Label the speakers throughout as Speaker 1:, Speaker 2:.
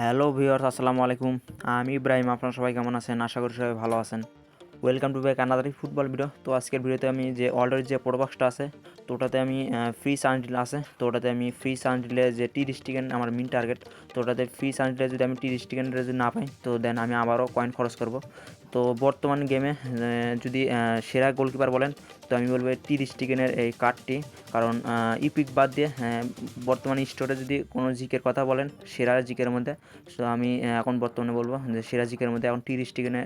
Speaker 1: Hello viewers, আসসালামু আলাইকুম। আমি ইব্রাহিম, আপনারা সবাই কেমন আছেন? আশা করি সবাই ভালো আছেন। Welcome to back another football video তো আজকের ভিডিওতে আমি যে অর্ডার যে প্রোডাক্টটা আছে, তো ওটাতে আমি ফ্রি সানডিল আছে। তো ওটাতে আমি ফ্রি সানডিলে যে টি ডিস্ট্রিকেন আমার মিন টার্গেট তো ওটাতে ফ্রি সানডিলে যদি আমি টি ডিস্ট্রিকেন্ডে যদি না পাই, তো দেন আমি আবারও কয়েন খরচ করব। তো বর্তমান গেমে যদি সেরা গোলকিপার বলেন, তো আমি বলব টি ডিস্ট্রিকেনের এই কার্ডটি কারণ ইপিক বাদ দিয়ে বর্তমানে স্টোরে যদি কোনো জিকের কথা বলেন, সেরা জিকের মধ্যে সো আমি এখন বর্তমানে বলব যে সেরা জিকের মধ্যে এখন টি ডিস্ট্রিকেনে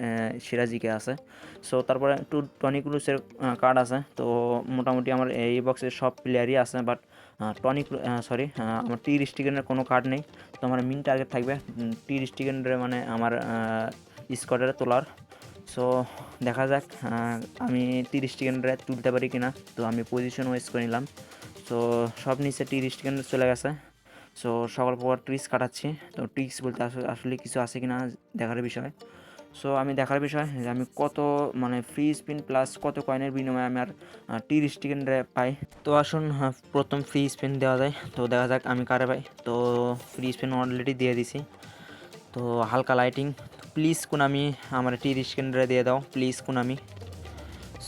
Speaker 1: সেরা জিকে আছে। সো তারপরে টু টনি ক্রুসের কার্ড আছে। তো মোটামুটি আমার এই বক্সে সব প্লেয়ারই আছে বাট টনি সরি আমার টি ডিস্ট্রিকেনের কোনো কার্ড নেই। তো আমার মিন টার্গেট থাকবে টি ডিস্ট্রিকেনের মানে আমার স্কোয়াডের তোলার। সো দেখা যাক আমি তিরিশ সেকেন্ডে তুলতে পারি কিনা। তো আমি পজিশন ওয়েস করে নিলাম। তো সব নিচে তিরিশ সেকেন্ডে চলে গেছে। সো সকল প্রকার ট্রিক্স কাটাচ্ছি। তো ট্রিক্স বলতে আসলে কিছু আছে কিনা দেখার বিষয়। সো আমি দেখার বিষয় যে আমি কত মানে ফ্রি স্পিন প্লাস কত কয়েনের বিনিময়ে আমি আর তিরিশ সেকেন্ডে পাই। তো আসুন প্রথম ফ্রি স্পিন দেওয়া যায়। তো দেখা যাক আমি কারে পাই। তো ফ্রি স্পিন অলরেডি দিয়ে দিছি। তো হালকা লাইটিং প্লিজ কুনামি, আমার তিরিশ সেকেন্ডে দিয়ে দাও, প্লিজ কুনামি।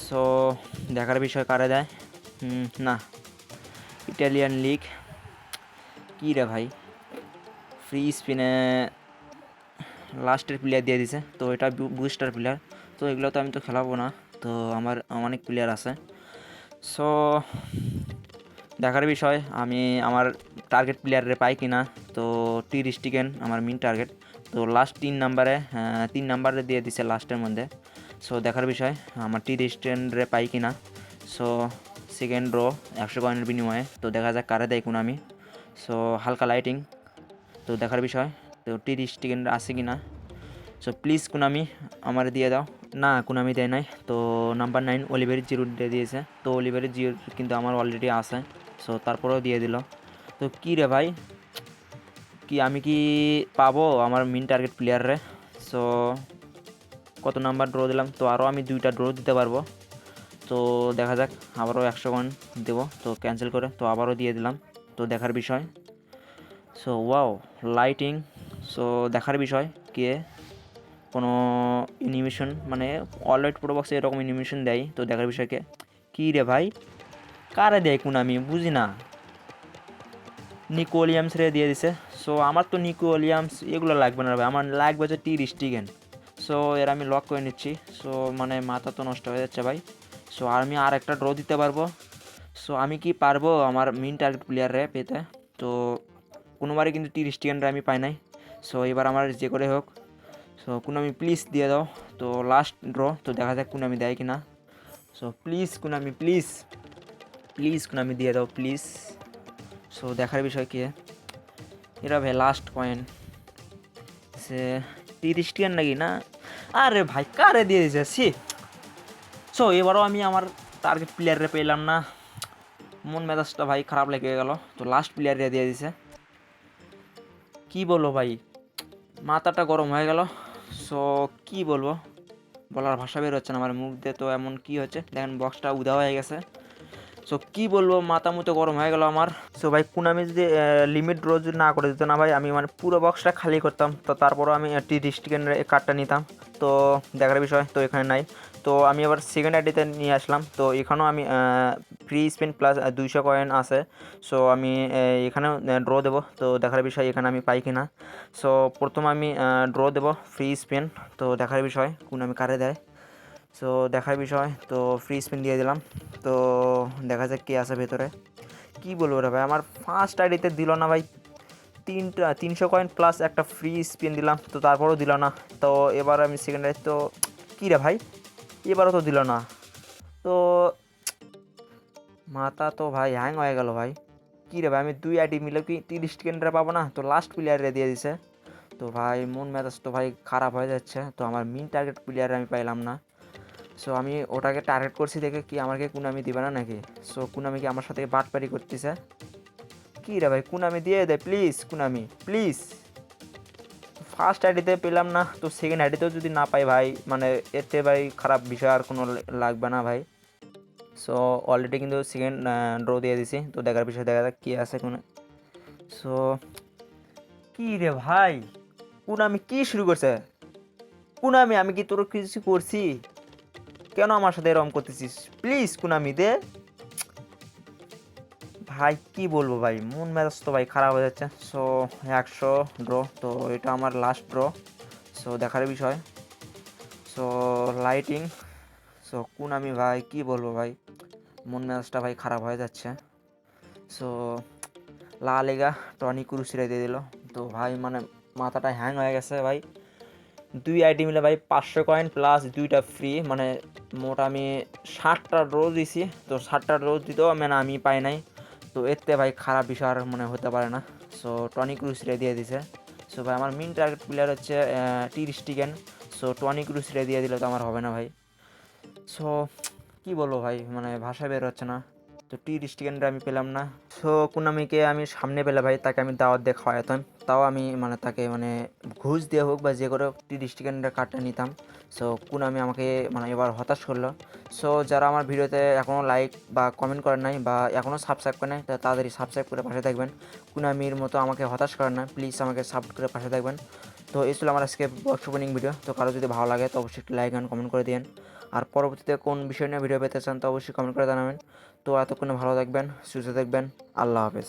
Speaker 1: সো, দেখার বিষয় কারে দেয়? না। Italian league. কী রে ভাই? ফ্রি স্পিনে লাস্টের প্লেয়ার দিয়ে দিছে, তো এটা বুস্টার প্লেয়ার তো এগুলো তো আমি তো খেলাবো না, তো আমার, অনেক প্লেয়ার আছে। সো, দেখার বিষয়, আমি আমার টার্গেট প্লেয়ারে পাই কিনা, তো টি ডিস্ট্রিকেন আমার মেন টার্গেট তো লাস্ট তিন নাম্বারে তিন নাম্বারে দিয়ে দিছে লাস্টের মধ্যে। সো দেখার বিষয়, আমার টি ডিস্টেন্ডে পাই কি না সো সেকেন্ড রো একশো কয়েনের বিনিময়ে। তো দেখা যাক কারে দেয় কোন আমি। সো হালকা লাইটিং তো দেখার বিষয়, তো টি ডিস্ট্রিকেন্ড আছে কি না সো প্লিজ কুনামি আমার দিয়ে দাও। না কুনামি দেয় নাই। তো নাম্বার নাইন অলিভারি জিরো দিয়ে দিয়েছে। তো অলিভারি জিরো কিন্তু আমার অলরেডি আছে। সো তারপরেও দিয়ে দিল। তো কী রে ভাই? কি আমি কি পাবো আমার মেন টার্গেট প্লেয়াররে সো কত নাম্বার ড্র দিলাম? তো আরও আমি দুইটা ড্র দিতে পারব। তো দেখা যাক, আবারও একশো ওয়ান দেবো। তো ক্যান্সেল করে, তো আবারও দিয়ে দিলাম। তো দেখার বিষয়। সো ওয়াও লাইটিং সো দেখার বিষয় কে কোনো অ্যানিমেশন মানে অলরেড প্রো বক্সে এরকম অ্যানিমেশন দেয়। তো দেখার বিষয়কে কী রে ভাই? কারে দেয় কোন আমি? বুঝি না। নিকোলিয়ামস রে দিয়ে দিছে। সো আমার তো নিকো উইলিয়ামস এগুলো লাগবে না ভাই। আমার লাগবে হচ্ছে টি স্টিগেন সো এর আমি লক করে নিচ্ছি। সো মানে মাথা তো নষ্ট হয়ে যাচ্ছে ভাই। সো আর আমি আর একটা ড্র দিতে পারব। সো আমি কি পারব আমার মেন টার্গেট প্লেয়ারে পেতে? তো, কোনোবারই কিন্তু টি স্টিগেনরে আমি পাই নাই। সো এবার আমার যে করে হোক। সো কুনামি প্লিজ দিয়ে দাও। তো লাস্ট ড্র তো, দেখা যাক কুনামি দেয় কি না সো প্লিজ কোনো কুনামি প্লিজ প্লিজ কুনামি দিয়ে দাও প্লিজ সো দেখার বিষয় কি? এরা ভাই লাস্ট কয়েন সে তিরিশ টিয়ার নাকি না? আরে ভাই, কারে দিয়ে দিছে? সি সো এবারও আমি আমার টার্গেট প্লেয়ারে পেলাম না। মন মেজাজটা ভাই খারাপ লেগে গেল। তো লাস্ট প্লেয়ারে দিয়ে দিছে। কি বলব ভাই? মাথাটা গরম হয়ে গেল। সো কি বলব? বলার ভাষা বের হচ্ছে না। আমার মুখ দিয়ে তো এমন কি হচ্ছে? দেখেন বক্সটা উদা হয়ে গেছে। সো কি বলব, মাথা মতো গরম হয়ে গেল আমার। সো ভাই কুনামি যদি লিমিট ড্র যদি না করে দিত না ভাই, আমি মানে পুরো বক্সটা খালি করতাম। তো তারপরও আমি টি ডিস্ট্রিক্টের কার্ডটা নিতাম। তো দেখার বিষয়, তো এখানে নাই। তো আমি আবার সেকেন্ড আইডিতে নিয়ে আসলাম। তো এখানেও আমি ফ্রি স্পিন প্লাস দুইশো কয়েন আছে। সো আমি এখানেও ড্র দেবো। তো দেখার বিষয়, এখানে আমি পাই কিনা। সো প্রথম আমি ড্র দেবো ফ্রি স্পিন তো দেখার বিষয়, কোন আমি কারে দেয়। সো দেখার বিষয়, তো ফ্রি স্পিন দিয়ে দিলাম। তো দেখা যাক কে আছে ভেতরে। কি বলব রে ভাই, আমার ফার্স্ট আইডিতে দিল না ভাই। তিনটা তিনশো কয়েন প্লাস একটা ফ্রি স্পিন দিলাম, তো তারপরেও দিল না। তো এবার আমি সেকেন্ড আইডি তো কী রে ভাই? এবারও তো দিল না। তো মাথা তো ভাই হ্যাং হয়ে গেল ভাই। কী রে ভাই, আমি দুই আইডি মিলে কি তিরিশ সেকেন্ডে পাবো না? তো লাস্ট প্লেয়ারে দিয়ে দিছে। তো ভাই মন মেজাজ তো ভাই খারাপ হয়ে যাচ্ছে, তো আমার মেন টার্গেট প্লেয়ারে আমি পাইলাম না। সো আমি ওটাকে টার্গেট করছি দেখে কি আমাকে কুনামি দিবে না নাকি? সো কুনামি কি আমার সাথে বাটপারি করতেছে? কী রে ভাই, কুনামি দিয়ে দে প্লিজ কুনামি প্লিজ ফার্স্ট আইডিতে পেলাম না, তো সেকেন্ড আইডিতেও যদি না পাই ভাই মানে এতে ভাই খারাপ বিষয় আর কোনো লাগবে না ভাই। সো অলরেডি কিন্তু সেকেন্ড ড্র দিয়ে দিছি, তো দেখার বিষয় দেখা যাক কী আছে কোনো। সো কী রে ভাই কোন আমি কি শুরু করছে? কোন আমি আমি কি তোর কিছু করছি? কেন আমার সাথে এরকম করতেছিস? প্লিজ কুনামি, দে। ভাই, কি বলব ভাই? মন মেজাজ তো ভাই খারাপ হয়ে যাচ্ছে। সো একশো ড্র তো এটা আমার লাস্ট ড্র সো দেখার বিষয়। সো লাইটিং সো কুনামি, ভাই, কি বলব ভাই? মন মেজাজটা ভাই খারাপ হয়ে যাচ্ছে। সো লা লেগা টনি কুরুসিরা দিয়ে দিল। তো ভাই মানে মাথাটা হ্যাং হয়ে গেছে ভাই। দুই আইডি মিলে ভাই পাঁচশো কয়েন প্লাস দুইটা ফ্রি মানে মোট আমি ষাটটা রোজ দিছি। তো ষাটটা রোজ দিতেও মানে আমি পাই নাই। তো এতে ভাই খারাপ বিষয় আর মানে হতে পারে না। সো টনি ক্রুসিরে দিয়ে দিছে। সো ভাই আমার মেন টার্গেট প্লেয়ার হচ্ছে তিরিশ টিকেন সো টনি ক্রুসিরে দিয়ে দিলে তো আমার হবে না ভাই। সো কি বলব ভাই মানে ভাষা বের হচ্ছে না। তো টি রিস্টিকেন্ডে আমি পেলাম না। সো কুনামিকে আমি সামনে পেলে ভাই, তাকে আমি দাওয়াত দিয়ে খাওয়াতাম তাও আমি মানে তাকে মানে ঘুষ দিয়ে হোক বা যে করে হোক টি রিস্টিকেন্ডের কার্ডটা নিতাম। সো কোন কুনামি আমাকে মানে এবার হতাশ করল। সো যারা আমার ভিডিওতে এখনও লাইক বা কমেন্ট করেন নাই বা এখনও সাবস্ক্রাইব করে নাই, তা তাড়াতাড়ি সাবস্ক্রাইব করে পাশে থাকবেন। কুনামির মতো আমাকে হতাশ করেন না প্লিজ আমাকে সাপোর্ট করে পাশে থাকবেন। তো এই ছিল আমার আজকে বক্স ওপেনিং ভিডিও তো কারও যদি ভালো লাগে তো অবশ্যই একটি লাইক অ্যান্ড কমেন্ট করে দিন আর পরবর্তীতে কোন বিষয় নিয়ে ভিডিও পেতে চান তো অবশ্যই কমেন্ট করে জানাবেন। তো এতক্ষণে ভালো থাকবেন, সুস্থ থাকবেন। আল্লাহ হাফেজ।